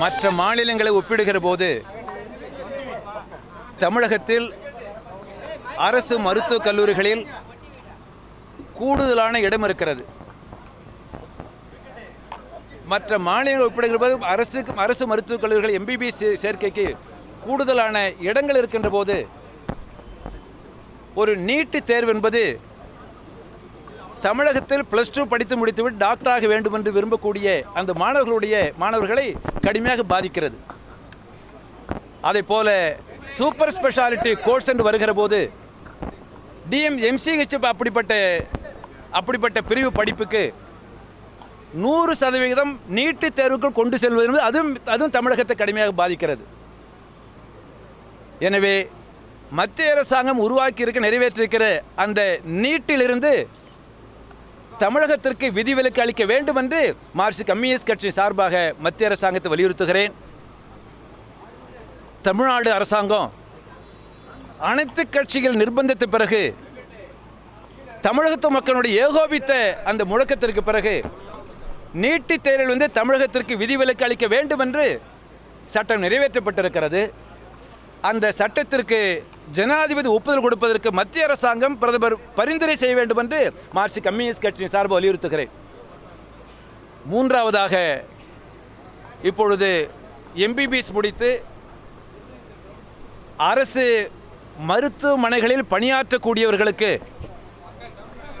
மற்ற மாநிலங்களை ஒப்பிடுகிற போது தமிழகத்தில் அரசு மருத்துவக் கல்லூரிகளில் கூடுதலான இடம் இருக்கிறது. மற்ற மாநிலங்கள் ஒப்பிடுகிற போது அரசுக்கு அரசு மருத்துவக் கல்லூரிகள் எம்பிபிஎஸ் சேர்க்கைக்கு கூடுதலான இடங்கள் இருக்கின்ற போது ஒரு நீட்டு தேர்வு என்பது தமிழகத்தில் ப்ளஸ் டூ படித்து முடித்துவிட்டு டாக்டராக வேண்டும் என்று விரும்பக்கூடிய அந்த மாணவர்களுடைய மாணவர்களை கடுமையாக பாதிக்கிறது. அதே போல சூப்பர் ஸ்பெஷாலிட்டி கோர்ஸ் என்று வருகிற போது டிஎம் எம்சிஹெச் அப்படிப்பட்ட அப்படிப்பட்ட பிரிவு படிப்புக்கு நூறு சதவிகிதம் நீட்டு தேர்வுக்குள் கொண்டு செல்வது என்பது அதுவும் அதுவும் தமிழகத்தை கடுமையாக பாதிக்கிறது. எனவே மத்திய அரசாங்கம் உருவாக்கி இருக்க நிறைவேற்றிருக்கிற அந்த நீட்டிலிருந்து தமிழகத்திற்கு விதிவிலக்கு அளிக்க வேண்டும் என்று மார்க்சிஸ்ட் கம்யூனிஸ்ட் கட்சி சார்பாக மத்திய அரசாங்கத்தை வலியுறுத்துகிறேன். தமிழ்நாடு அரசாங்கம் அனைத்து கட்சிகள் நிர்பந்தித்த பிறகு தமிழகத்து மக்களுடைய ஏகோபித்த அந்த முழக்கத்திற்கு பிறகு நீட்டுத் தேர்வில் வந்து தமிழகத்திற்கு விதிவிலக்கு அளிக்க வேண்டும் என்று சட்டம் நிறைவேற்றப்பட்டிருக்கிறது. அந்த சட்டத்திற்கு ஜனாதிபதி ஒப்புதல் கொடுப்பதற்கு மத்திய அரசாங்கம் பிரதமர் பரிந்துரை செய்ய வேண்டும் என்று மார்க்சிஸ்ட் கம்யூனிஸ்ட் கட்சியின் சார்பு வலியுறுத்துகிறேன். மூன்றாவதாக இப்பொழுது எம்பிபிஎஸ் முடித்து அரசு மருத்துவமனைகளில் பணியாற்றக்கூடியவர்களுக்கு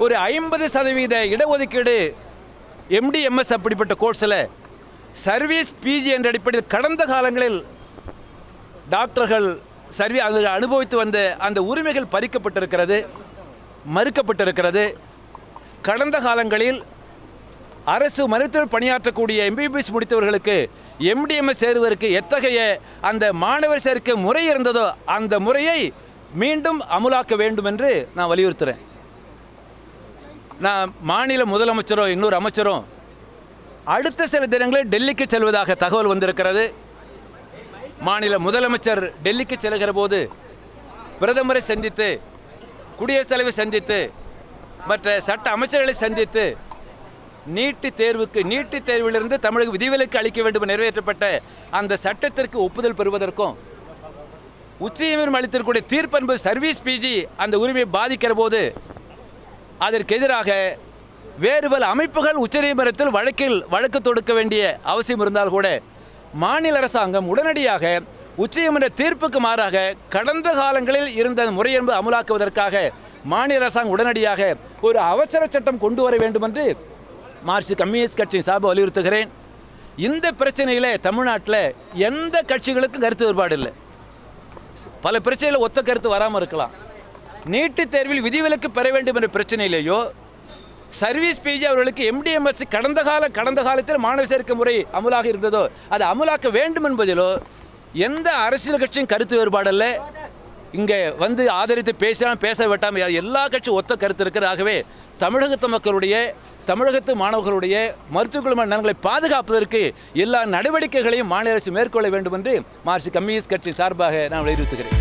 ஒரு ஐம்பது சதவீத இடஒதுக்கீடு எம்டிஎம்எஸ் அப்படிப்பட்ட கோர்ஸில் சர்வீஸ் பிஜி என்ற அடிப்படையில் கடந்த காலங்களில் டாக்டர்கள் சர்வி அவர்கள் அனுபவித்து வந்த அந்த உரிமைகள் பறிக்கப்பட்டிருக்கிறது மறுக்கப்பட்டிருக்கிறது. கடந்த காலங்களில் அரசு மருத்துவர் பணியாற்றக்கூடிய எம்பிபிஎஸ் முடித்தவர்களுக்கு எம்டிஎம்எஸ் சேருவதற்கு எத்தகைய அந்த மாணவர் சேர்க்கை முறை இருந்ததோ அந்த முறையை மீண்டும் அமுலாக்க வேண்டும் என்று நான் வலியுறுத்துகிறேன் நான் மாநில முதலமைச்சரும் இன்னொரு அமைச்சரும் அடுத்த சில தினங்களில் டெல்லிக்கு செல்வதாக தகவல் வந்திருக்கிறது. மாநில முதலமைச்சர் டெல்லிக்கு செல்கிற போது பிரதமரை சந்தித்து குடியரசுத் தலைவரை சந்தித்து மற்ற சட்ட அமைச்சர்களை சந்தித்து நீட்டு தேர்வுக்கு நீட்டு தேர்விலிருந்து தமிழக விதிவிலக்கு அளிக்க வேண்டும் நிறைவேற்றப்பட்ட அந்த சட்டத்திற்கு ஒப்புதல் பெறுவதற்கும் உச்சநீதிமன்றம் அளித்திருக்கூடிய தீர்ப்பு என்பது சர்வீஸ் பிஜி அந்த உரிமையை பாதிக்கிற போது அதற்கு எதிராக வேறு பல அமைப்புகள் உச்சநீதிமன்றத்தில் வழக்கில் வழக்கு தொடுக்க வேண்டிய அவசியம் இருந்தால் கூட மாநில அரசாங்கம் உடனடியாக உச்சநீதிமன்ற தீர்ப்புக்கு மாறாக கடந்த காலங்களில் இருந்த முறையன்பு அமுலாக்குவதற்காக அமலாக்குவதற்காக மாநில அரசாங்கம் உடனடியாக ஒரு அவசர சட்டம் கொண்டு வர வேண்டும் என்று மார்க்சிஸ்ட் கம்யூனிஸ்ட் கட்சி சார்பு வலியுறுத்துகிறேன். இந்த பிரச்சனையில் தமிழ்நாட்டில் எந்த கட்சிகளுக்கும் கருத்து வேறுபாடு இல்லை பல பிரச்சனையில் ஒத்த கருத்து வராமல் இருக்கலாம். நீட்டுத் தேர்வில் விதிவிலக்கு பெற வேண்டும் என்ற பிரச்சனையிலேயோ சர்வீஸ் பிஜி அவர்களுக்கு எம்டிஎம்எஸ் கடந்த கால கடந்த காலத்தில் மாணவ சேர்க்கை முறை அமுலாக இருந்ததோ அதை அமுலாக்க வேண்டும் என்பதிலோ எந்த அரசியல் கட்சியும் கருத்து வேறுபாடல்ல. இங்கே வந்து ஆதரித்து பேசலாம் பேச வேண்டாம். எல்லா கட்சியும் ஒத்த கருத்து இருக்கிறதாகவே தமிழகத்து மக்களுடைய தமிழகத்து மாணவர்களுடைய மருத்துவ குழும நலன்களை பாதுகாப்பதற்கு எல்லா நடவடிக்கைகளையும் மாநில அரசு மேற்கொள்ள வேண்டும் என்று மார்க்சிஸ்ட் கம்யூனிஸ்ட் கட்சி சார்பாக நான் வலியுறுத்துகிறேன்.